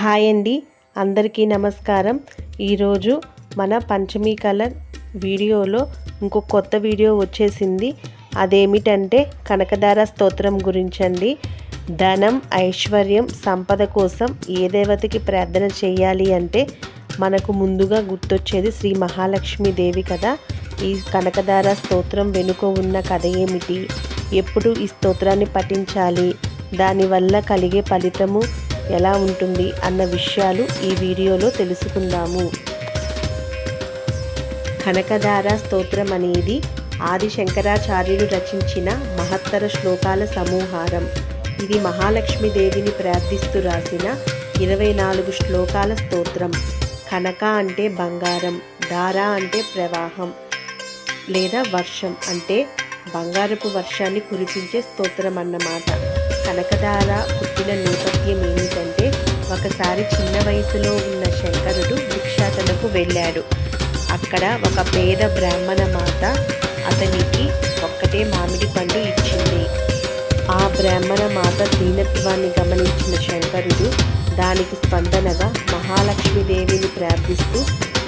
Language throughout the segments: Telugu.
హాయ్ అండి. అందరికీ నమస్కారం. ఈరోజు మన పంచమీ కలర్ వీడియోలో ఇంకో కొత్త వీడియో వచ్చేసింది. అదేమిటంటే కనకదార స్తోత్రం గురించండి. ధనం ఐశ్వర్యం సంపద కోసం ఏ దేవతకి ప్రార్థన చేయాలి అంటే మనకు ముందుగా గుర్తొచ్చేది శ్రీ మహాలక్ష్మి దేవి కదా. ఈ కనకదార స్తోత్రం వెనుక ఉన్న కథ ఏమిటి? ఎప్పుడు ఈ స్తోత్రాన్ని పఠించాలి? దానివల్ల కలిగే ఫలితము ఎలా ఉంటుంది అన్న విషయాలు ఈ వీడియోలో తెలుసుకుందాము. కనకధార స్తోత్రం అనేది ఆది శంకరాచార్యులు రచించిన మహత్తర శ్లోకాల సమూహారం. ఇది మహాలక్ష్మీదేవిని ప్రార్థిస్తూ రాసిన ఇరవై నాలుగు శ్లోకాల స్తోత్రం. కనక అంటే బంగారం దార అంటే ప్రవాహం లేదా వర్షం అంటే బంగారపు వర్షాన్ని కురిపించే స్తోత్రం అన్నమాట. కనకదార పుట్టిన నేపథ్యం ఏమిటంటే ఒకసారి చిన్న వయసులో ఉన్న శంకరుడు భిక్షాటనకు వెళ్ళాడు. అక్కడ ఒక పేద బ్రాహ్మణ మాత అతనికి ఒక్కటే మామిడి పండు ఇచ్చింది. ఆ బ్రాహ్మణ మాత దీనత్వాన్ని గమనించిన శంకరుడు దానికి స్పందనగా మహాలక్ష్మీదేవిని ప్రార్థిస్తూ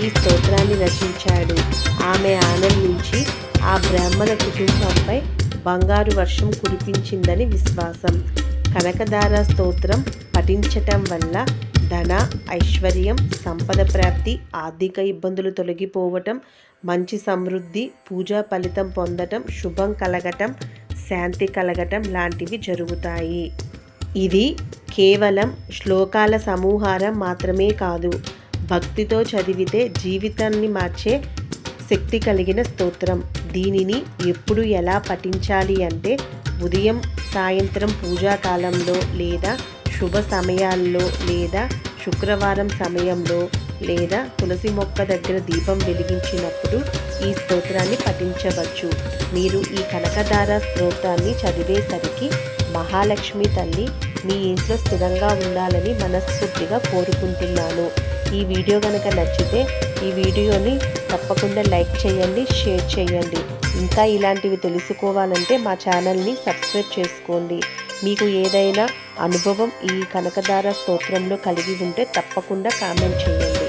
ఈ స్తోత్రాన్ని రచించాడు. ఆమె ఆనందించి ఆ బ్రాహ్మణ కుటుంబంపై బంగారు వర్షం కురిపించిందని విశ్వాసం. కనకదార స్తోత్రం పఠించటం వల్ల ధన ఐశ్వర్యం సంపద ప్రాప్తి ఆర్థిక ఇబ్బందులు తొలగిపోవటం మంచి సమృద్ధి పూజా ఫలితం పొందటం శుభం కలగటం శాంతి కలగటం లాంటివి జరుగుతాయి. ఇది కేవలం శ్లోకాల సమూహారం మాత్రమే కాదు. భక్తితో చదివితే జీవితాన్ని మార్చే శక్తి కలిగిన స్తోత్రం. దీనిని ఎప్పుడు ఎలా పఠించాలి అంటే ఉదయం సాయంత్రం పూజాకాలంలో లేదా శుభ సమయాల్లో లేదా శుక్రవారం సమయంలో లేదా తులసి మొక్క దగ్గర దీపం వెలిగించినప్పుడు ఈ స్తోత్రాన్ని పఠించవచ్చు. మీరు ఈ కనకధార స్తోత్రాన్ని చదివేసరికి మహాలక్ష్మి తల్లి మీ ఇంట్లో స్థిరంగా ఉండాలని మనస్ఫూర్తిగా కోరుకుంటున్నాను. ఈ వీడియో కనుక నచ్చితే ఈ వీడియోని తప్పకుండా లైక్ చేయండి షేర్ చేయండి. ఇంకా ఇలాంటివి తెలుసుకోవాలంటే మా ఛానల్ని సబ్స్క్రైబ్ చేసుకోండి. మీకు ఏదైనా అనుభవం ఈ కనకదార స్తోత్రంలో కలిగి ఉంటే తప్పకుండా కామెంట్ చేయండి.